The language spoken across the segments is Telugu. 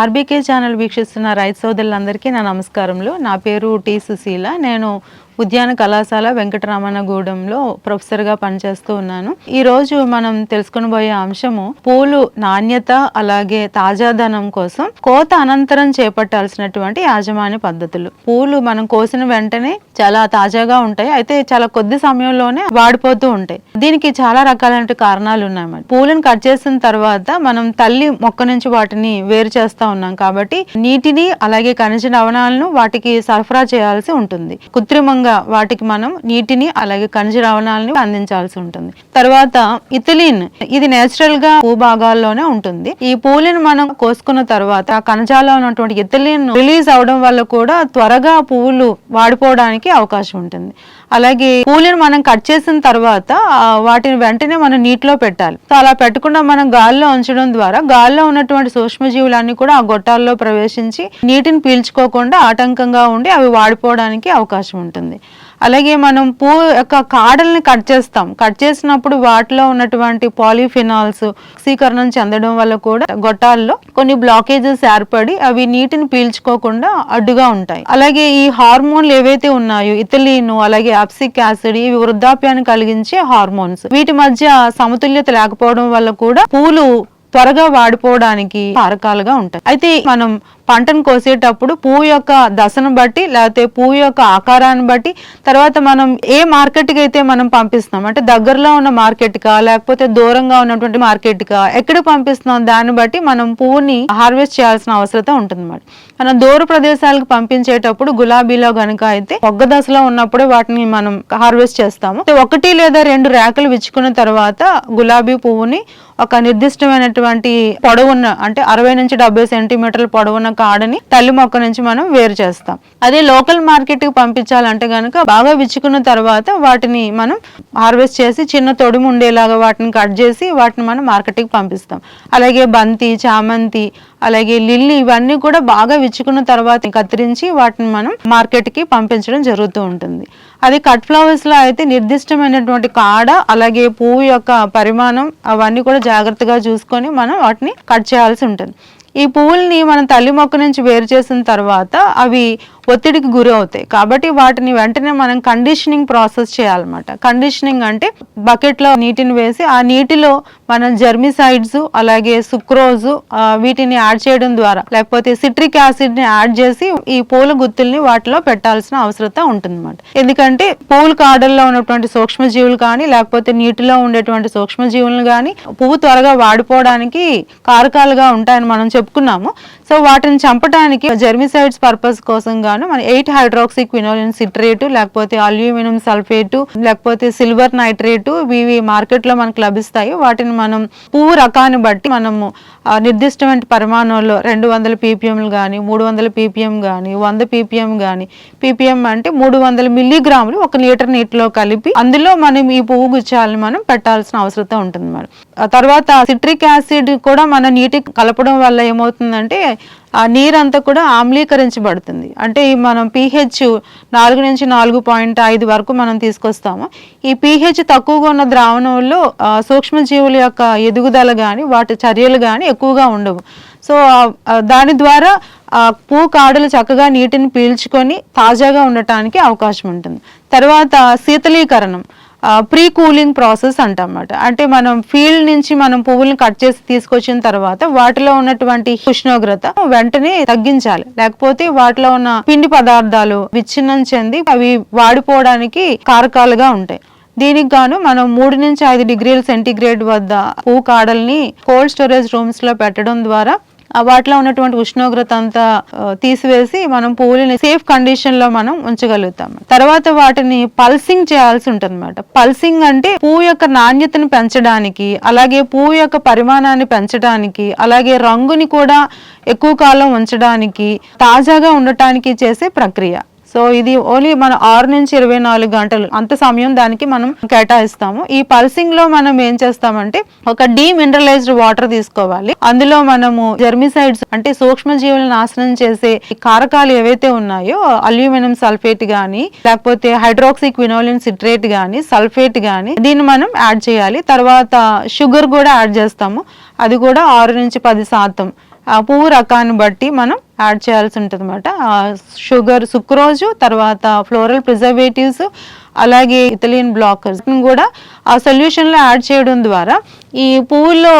ఆర్బీకే ఛానల్ వీక్షిస్తున్న రైతు సోదరులందరికీ నా నమస్కారములు. నా పేరు టి సుశీల. నేను ఉద్యాన కళాశాల వెంకటరామన్నగూడెంలో ప్రొఫెసర్గా పనిచేస్తూ ఉన్నాను. ఈ రోజు మనం తెలుసుకునబోయే అంశము పూలు నాణ్యత అలాగే తాజాదనం కోసం కోత అనంతరం చేపట్టాల్సినటువంటి యాజమాన్య పద్ధతులు. పూలు మనం కోసిన వెంటనే చాలా తాజాగా ఉంటాయి. అయితే చాలా కొద్ది సమయంలోనే వాడిపోతూ ఉంటాయి. దీనికి చాలా రకాలైన కారణాలు ఉన్నాయి పూలను కట్ చేసిన తర్వాత మనం తల్లి మొక్క నుంచి వాటిని వేరు చేస్తా ఉన్నాం కాబట్టి నీటిని అలాగే ఖనిజ లవణాలను వాటికి సరఫరా చేయాల్సి ఉంటుంది. కృత్రిమంగా వాటికి మనం నీటిని అలాగే ఖనిజ రవణాలని అందించాల్సి ఉంటుంది. తర్వాత ఇథిలిన్. ఇది నేచురల్గా భూభాగాల్లోనే ఉంటుంది. ఈ పూలను మనం కోసుకున్న తర్వాత ఆ ఉన్నటువంటి ఇథిలిన్ రిలీజ్ అవడం వల్ల కూడా త్వరగా పువ్వులు వాడిపోవడానికి అవకాశం ఉంటుంది. అలాగే పూలను మనం కట్ చేసిన తర్వాత వాటిని వెంటనే మనం నీటిలో పెట్టాలి. సో అలా పెట్టకుండా మనం గాల్లో ఉంచడం ద్వారా గాల్లో ఉన్నటువంటి సూక్ష్మజీవులన్నీ కూడా ఆ గొట్టాల్లో ప్రవేశించి నీటిని పీల్చుకోకుండా ఆటంకంగా ఉండి అవి వాడిపోవడానికి అవకాశం ఉంటుంది. అలాగే మనం పూ యొక్క కాడల్ని కట్ చేస్తాం. కట్ చేసినప్పుడు వాటిలో ఉన్నటువంటి పాలిఫినాల్స్ సీకరణం చెందడం వల్ల కూడా గొట్టాల్లో కొన్ని బ్లాకేజెస్ ఏర్పడి అవి నీటిని పీల్చుకోకుండా అడ్డుగా ఉంటాయి. అలాగే ఈ హార్మోన్లు ఏవైతే ఉన్నాయో ఇథలీను అలాగే అప్సిక్ యాసిడ్ ఇవి వృద్ధాప్యాన్ని కలిగించే హార్మోన్స్. వీటి మధ్య సమతుల్యత లేకపోవడం వల్ల కూడా పూలు త్వరగా వాడిపోవడానికి కారకాలుగా ఉంటాయి. అయితే మనం పంటను కోసేటప్పుడు పువ్వు యొక్క దశను బట్టి లేకపోతే పువ్వు యొక్క ఆకారాన్ని బట్టి తర్వాత మనం ఏ మార్కెట్కి అయితే మనం పంపిస్తున్నాం అంటే దగ్గరలో ఉన్న మార్కెట్కా లేకపోతే దూరంగా ఉన్నటువంటి మార్కెట్కా ఎక్కడ పంపిస్తున్నాం దాన్ని బట్టి మనం పువ్వుని హార్వెస్ట్ చేయాల్సిన అవసరం ఉంటుంది అనమాట మనం దూర ప్రదేశాలకు పంపించేటప్పుడు గులాబీలో గనుక అయితే ఒక్క దశలో ఉన్నప్పుడే వాటిని మనం హార్వెస్ట్ చేస్తాము. ఒకటి లేదా రెండు రేకలు విచ్చుకున్న తర్వాత గులాబీ పువ్వుని ఒక నిర్దిష్టమైనటువంటి పొడవున్న అంటే అరవై నుంచి డెబ్బై సెంటీమీటర్ల పొడవున్న కాడని తల్లి మొక్క నుంచి మనం వేరు చేస్తాం. అదే లోకల్ మార్కెట్కి పంపించాలంటే కనుక బాగా విచ్చుకున్న తర్వాత వాటిని మనం హార్వెస్ట్ చేసి చిన్న తొడుము ఉండేలాగా వాటిని కట్ చేసి వాటిని మనం మార్కెట్కి పంపిస్తాం. అలాగే బంతి చామంతి అలాగే లిల్లీ ఇవన్నీ కూడా బాగా విచ్చుకున్న తర్వాత కత్తిరించి వాటిని మనం మార్కెట్కి పంపించడం జరుగుతూ ఉంటుంది. అది కట్ ఫ్లవర్స్లో అయితే నిర్దిష్టమైనటువంటి కాడ అలాగే పువ్వు యొక్క పరిమాణం అవన్నీ కూడా జాగ్రత్తగా చూసుకొని మనం వాటిని కట్ చేయాల్సి ఉంటుంది. ఈ పువ్వుల్ని మనం తల్లి మొక్క నుంచి వేరు చేసిన తర్వాత అవి ఒత్తిడికి గురి అవుతాయి కాబట్టి వాటిని వెంటనే మనం కండిషనింగ్ ప్రాసెస్ చేయాలన్నమాట. కండిషనింగ్ అంటే బకెట్లో నీటిని వేసి ఆ నీటిలో మనం జర్మిసైడ్స్ అలాగే సుక్రోజు వీటిని యాడ్ చేయడం ద్వారా లేకపోతే సిట్రిక్ యాసిడ్ని యాడ్ చేసి ఈ పూల గుత్తుల్ని వాటిలో పెట్టాల్సిన అవసరత ఉంటుందన్నమాట. ఎందుకంటే పూల కాడల్లో ఉన్నటువంటి సూక్ష్మజీవులు కానీ లేకపోతే నీటిలో ఉండేటువంటి సూక్ష్మజీవులను కానీ పువ్వు త్వరగా వాడిపోవడానికి కారకాలుగా ఉంటాయని మనం చెప్పుకున్నాము. సో వాటిని చంపడానికి జెర్మిసైడ్స్ పర్పస్ కోసం గాను మన ఎయిట్ హైడ్రాక్సీ క్వినోలిన్ సిట్రేటు లేకపోతే అల్యూమినియం సల్ఫేటు లేకపోతే సిల్వర్ నైట్రేటు ఇవి మార్కెట్లో మనకు లభిస్తాయి. వాటిని మనం పువ్వు రకాన్ని బట్టి మనము నిర్దిష్టమైన పరిమాణంలో రెండు వందల పీపీఎంలు కానీ మూడు వందల పీపీఎం కానీ వంద పీపీఎం కానీ పీపీఎం అంటే మూడు వందల మిల్లీగ్రాములు ఒక లీటర్ నీటిలో కలిపి అందులో మనం ఈ పువ్వు గుచ్చాలని మనం పెట్టాల్సిన అవసరం ఉంటుంది మేడం. తర్వాత సిట్రిక్ యాసిడ్ కూడా మన నీటికి కలపడం వల్ల ఏమవుతుందంటే ఆ నీరంతా కూడా ఆమ్లీకరించబడుతుంది. అంటే మనం పీహెచ్ నాలుగు నుంచి నాలుగు పాయింట్ ఐదు వరకు మనం తీసుకొస్తాము. ఈ పీహెచ్ తక్కువగా ఉన్న ద్రావణంలో సూక్ష్మజీవుల యొక్క ఎదుగుదల కానీ వాటి చర్యలు కానీ ఎక్కువగా ఉండవు. సో దాని ద్వారా ఆ పూ కాడలు చక్కగా నీటిని పీల్చుకొని తాజాగా ఉండటానికి అవకాశం ఉంటుంది. తర్వాత శీతలీకరణం. ప్రీ కూలింగ్ ప్రాసెస్ అంటమాట అంటే మనం ఫీల్డ్ నుంచి మనం పువ్వులను కట్ చేసి తీసుకొచ్చిన తర్వాత వాటిలో ఉన్నటువంటి ఉష్ణోగ్రత వెంటనే తగ్గించాలి. లేకపోతే వాటిలో ఉన్న పిండి పదార్థాలు విచ్ఛిన్నం చెంది అవి వాడిపోవడానికి కారకాలుగా ఉంటాయి. దీనికి గాను మనం మూడు నుంచి ఐదు డిగ్రీల సెంటీగ్రేడ్ వద్ద పువ్వు కాడల్ని కోల్డ్ స్టోరేజ్ రూమ్స్లో పెట్టడం ద్వారా వాటిలో ఉన్నటువంటి ఉష్ణోగ్రత అంతా తీసివేసి మనం పూలని సేఫ్ కండిషన్లో మనం ఉంచగలుగుతాం. తర్వాత వాటిని పల్సింగ్ చేయాల్సి ఉంటుంది అనమాట పల్సింగ్ అంటే పువ్వు యొక్క నాణ్యతను పెంచడానికి అలాగే పువ్వు యొక్క పరిమాణాన్ని పెంచడానికి అలాగే రంగుని కూడా ఎక్కువ కాలం ఉంచడానికి తాజాగా ఉండటానికి చేసే ప్రక్రియ. సో ఇది ఓన్లీ మన ఆరు నుంచి ఇరవై నాలుగు గంటలు అంత సమయం దానికి మనం కేటాయిస్తాము. ఈ పల్సింగ్లో మనం ఏం చేస్తామంటే ఒక డీమినరలైజ్డ్ వాటర్ తీసుకోవాలి. అందులో మనము జెర్మిసైడ్స్ అంటే సూక్ష్మ జీవులను నాశనం చేసే కారకాలు ఏవైతే ఉన్నాయో అల్యూమినియం సల్ఫేట్ గానీ లేకపోతే హైడ్రాక్సీ క్వినోలిన్ సిట్రేట్ గానీ సల్ఫేట్ గానీ దీన్ని మనం యాడ్ చేయాలి. తర్వాత షుగర్ కూడా యాడ్ చేస్తాము. అది కూడా ఆరు నుంచి పది శాతం. పువ్వు రకాన్ని బట్టి మనం యాడ్ చేయాల్సి ఉంటుంది అనమాట షుగర్ సుక్రోజు తర్వాత ఫ్లోరల్ ప్రిజర్వేటివ్స్ అలాగే ఇథలియన్ బ్లాకర్స్. కూడా ఆ సొల్యూషన్లో యాడ్ చేయడం ద్వారా ఈ పువ్వుల్లో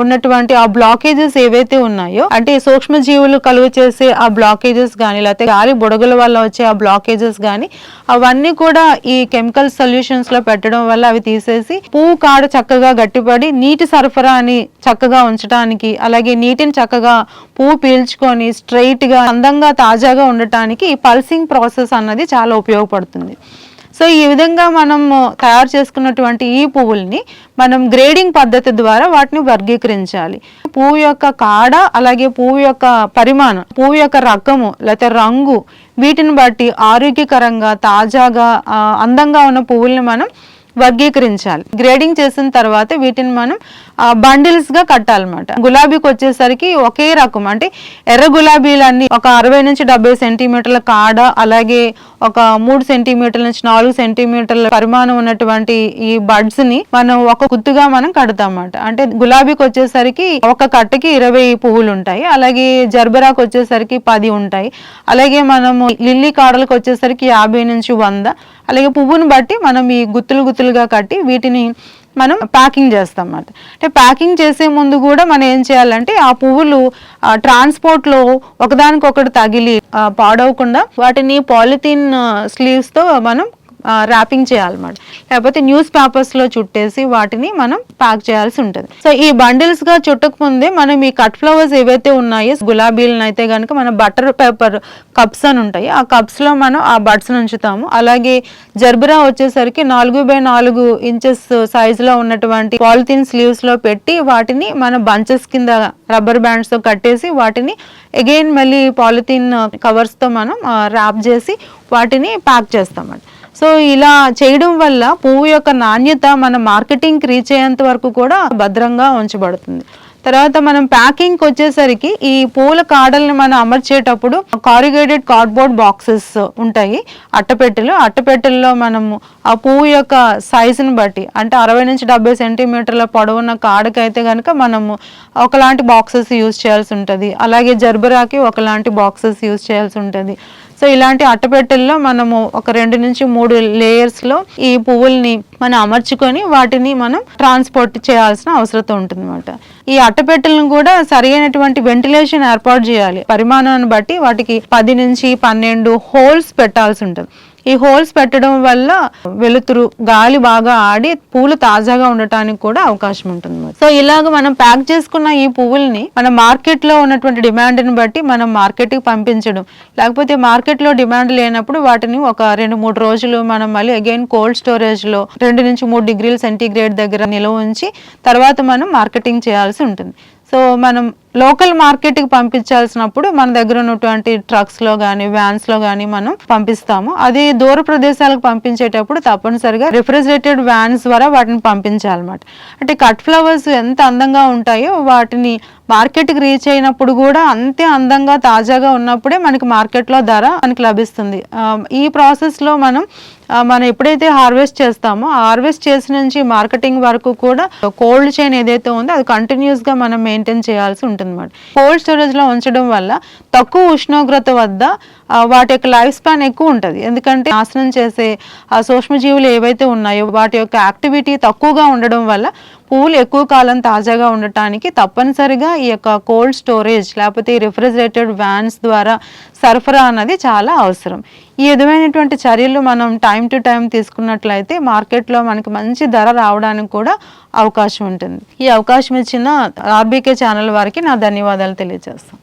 ఉన్నటువంటి ఆ బ్లాకేజెస్ ఏవైతే ఉన్నాయో అంటే సూక్ష్మజీవులు కలుగు చేసే ఆ బ్లాకేజెస్ కానీ లేకపోతే గాలి బుడగల వల్ల వచ్చే ఆ బ్లాకేజెస్ కానీ అవన్నీ కూడా ఈ కెమికల్ సొల్యూషన్స్లో పెట్టడం వల్ల అవి తీసేసి పువ్వు కాడ చక్కగా గట్టిపడి నీటి సరఫరాని చక్కగా ఉంచడానికి అలాగే నీటిని చక్కగా పువ్వు పీల్చుకొని స్ట్రైట్గా అందంగా తాజాగా ఉండటానికి ఈ పల్సింగ్ ప్రాసెస్ అన్నది చాలా ఉపయోగపడుతుంది. సో ఈ విధంగా మనం తయారు చేసుకున్నటువంటి ఈ పువ్వుల్ని మనం గ్రేడింగ్ పద్ధతి ద్వారా వాటిని వర్గీకరించాలి. పువ్వు యొక్క కాడ అలాగే పువ్వు యొక్క పరిమాణం పువ్వు యొక్క రకము లేకపోతే రంగు వీటిని బట్టి ఆరోగ్యకరంగా తాజాగా అందంగా ఉన్న పువ్వుల్ని మనం వర్గీకరించాలి. గ్రేడింగ్ చేసిన తర్వాత వీటిని మనం బండిల్స్గా కట్టాలన్నమాట. గులాబీకి వచ్చేసరికి ఒకే రకం. అంటే ఎర్ర గులాబీలన్నీ ఒక అరవై నుంచి డెబ్బై సెంటీమీటర్ల కాడ అలాగే ఒక మూడు సెంటీమీటర్ల నుంచి నాలుగు సెంటీమీటర్ల పరిమాణం ఉన్నటువంటి ఈ బడ్స్ని మనం ఒక గుత్తుగా మనం కడతామన్నమాట. అంటే గులాబీకి వచ్చేసరికి ఒక కట్టకి ఇరవై పువ్వులు ఉంటాయి. అలాగే జర్బరాకు వచ్చేసరికి పది ఉంటాయి. అలాగే మనము లిల్లీ కాడలకు వచ్చేసరికి యాభై నుంచి వంద. అలాగే పువ్వును బట్టి మనం ఈ గుత్తులు గుత్తులుగా కట్టి వీటిని మనం ప్యాకింగ్ చేస్తాం అన్నమాట అంటే ప్యాకింగ్ చేసే ముందు కూడా మనం ఏం చేయాలంటే ఆ పువ్వులు ట్రాన్స్పోర్ట్లో ఒకదానికొకటి తగిలి పాడవకుండా వాటిని పాలిథిన్ స్లీవ్స్తో మనం ర్యాపింగ్ చేయాలన్నమాట. లేకపోతే న్యూస్ పేపర్స్లో చుట్టేసి వాటిని మనం ప్యాక్ చేయాల్సి ఉంటుంది. సో ఈ బండిల్స్గా చుట్టకముందే ముందే మనం ఈ కట్ ఫ్లవర్స్ ఏవైతే ఉన్నాయో గులాబీలను అయితే కనుక మన బటర్ పేపర్ కప్స్ అని ఉంటాయి. ఆ కప్స్లో మనం ఆ బడ్స్ ఉంచుతాము అలాగే జర్బరా వచ్చేసరికి నాలుగు బై నాలుగు ఇంచెస్ సైజులో ఉన్నటువంటి పాలిథిన్ స్లీవ్స్లో పెట్టి వాటిని మన బంచెస్ కింద రబ్బర్ బ్యాండ్స్తో కట్టేసి వాటిని అగైన్ మళ్ళీ పాలిథిన్ కవర్స్తో మనం ర్యాప్ చేసి వాటిని ప్యాక్ చేస్తామండి సో ఇలా చేయడం వల్ల పువ్వు యొక్క నాణ్యత మన మార్కెటింగ్కి రీచ్ అయ్యేంత వరకు కూడా భద్రంగా ఉంచబడుతుంది. తర్వాత మనం ప్యాకింగ్కి వచ్చేసరికి ఈ పూల కాడల్ని మనం అమర్చేటప్పుడు కారిగేటెడ్ కార్డ్బోర్డ్ బాక్సెస్ ఉంటాయి. అట్టపెట్టెలు. అట్టపెట్టెల్లో మనము ఆ పువ్వు యొక్క సైజుని బట్టి అంటే అరవై నుంచి డెబ్బై సెంటీమీటర్ల పొడవున్న కాడకైతే కనుక మనము ఒకలాంటి బాక్సెస్ యూజ్ చేయాల్సి ఉంటుంది. అలాగే జర్బరాకి ఒకలాంటి బాక్సెస్ యూజ్ చేయాల్సి ఉంటుంది. సో ఇలాంటి అట్టపెట్టెల్లో మనము ఒక రెండు నుంచి మూడు లేయర్స్లో ఈ పువ్వుల్ని మనం అమర్చుకొని వాటిని మనం ట్రాన్స్పోర్ట్ చేయాల్సిన అవసరం ఉంటుంది ఈ అట్టపెట్టెలను కూడా సరైనటువంటి వెంటిలేషన్ ఏర్పాటు చేయాలి. పరిమాణాన్ని బట్టి వాటికి పది నుంచి పన్నెండు హోల్స్ పెట్టాల్సి ఉంటుంది. ఈ హోల్స్ పెట్టడం వల్ల వెలుతురు గాలి బాగా ఆడి పూలు తాజాగా ఉండటానికి కూడా అవకాశం ఉంటుంది సో ఇలాగ మనం ప్యాక్ చేసుకున్న ఈ పువ్వుల్ని మన మార్కెట్లో ఉన్నటువంటి డిమాండ్ని బట్టి మనం మార్కెట్కి పంపించడం. లేకపోతే మార్కెట్లో డిమాండ్ లేనప్పుడు వాటిని ఒక రెండు మూడు రోజులు మనం మళ్ళీ అగైన్ కోల్డ్ స్టోరేజ్లో రెండు నుంచి మూడు డిగ్రీల సెంటీగ్రేడ్ దగ్గర నిల్వ ఉంచి తర్వాత మనం మార్కెటింగ్ చేయాల్సి ఉంటుంది. సో మనం లోకల్ మార్కెట్కి పంపించాల్సినప్పుడు మన దగ్గర ఉన్నటువంటి ట్రక్స్లో కానీ వ్యాన్స్లో కానీ మనం పంపిస్తాము. అది దూర ప్రదేశాలకు పంపించేటప్పుడు తప్పనిసరిగా రిఫ్రిజిరేటెడ్ వ్యాన్స్ ద్వారా వాటిని పంపించాలన్నమాట. అంటే కట్ ఫ్లవర్స్ ఎంత అందంగా ఉంటాయో వాటిని మార్కెట్కి రీచ్ అయినప్పుడు కూడా అంతే అందంగా తాజాగా ఉన్నప్పుడే మనకి మార్కెట్లో ధర మనకి లభిస్తుంది. ఈ ప్రాసెస్లో మనం మనం ఎప్పుడైతే హార్వెస్ట్ చేస్తామో హార్వెస్ట్ చేసిన నుంచి మార్కెటింగ్ వరకు కూడా కోల్డ్ చైన్ ఏదైతే ఉందో అది కంటిన్యూస్గా మనం మెయింటైన్ చేయాల్సి ఉంటుంది. ఉంటుందన్నమాట. కోల్డ్ స్టోరేజ్లో ఉంచడం వల్ల తక్కువ ఉష్ణోగ్రత వద్ద వాటి యొక్క లైఫ్ స్పాన్ ఎక్కువ ఉంటుంది. ఎందుకంటే నాశనం చేసే ఆ సూక్ష్మజీవులు ఏవైతే ఉన్నాయో వాటి యొక్క యాక్టివిటీ తక్కువగా ఉండడం వల్ల పూలు ఎక్కువ కాలం తాజాగా ఉండటానికి తప్పనిసరిగా ఈ యొక్క కోల్డ్ స్టోరేజ్ లేకపోతే ఈ రిఫ్రిజిరేటెడ్ వ్యాన్స్ ద్వారా సరఫరా అన్నది చాలా అవసరం. ఈ విధమైనటువంటి చర్యలు మనం టైం టు టైం తీసుకున్నట్లయితే మార్కెట్లో మనకి మంచి ధర రావడానికి కూడా అవకాశం ఉంటుంది. ఈ అవకాశం ఇచ్చిన ఆర్బీకే ఛానల్ వారికి నా ధన్యవాదాలు తెలియజేస్తాను.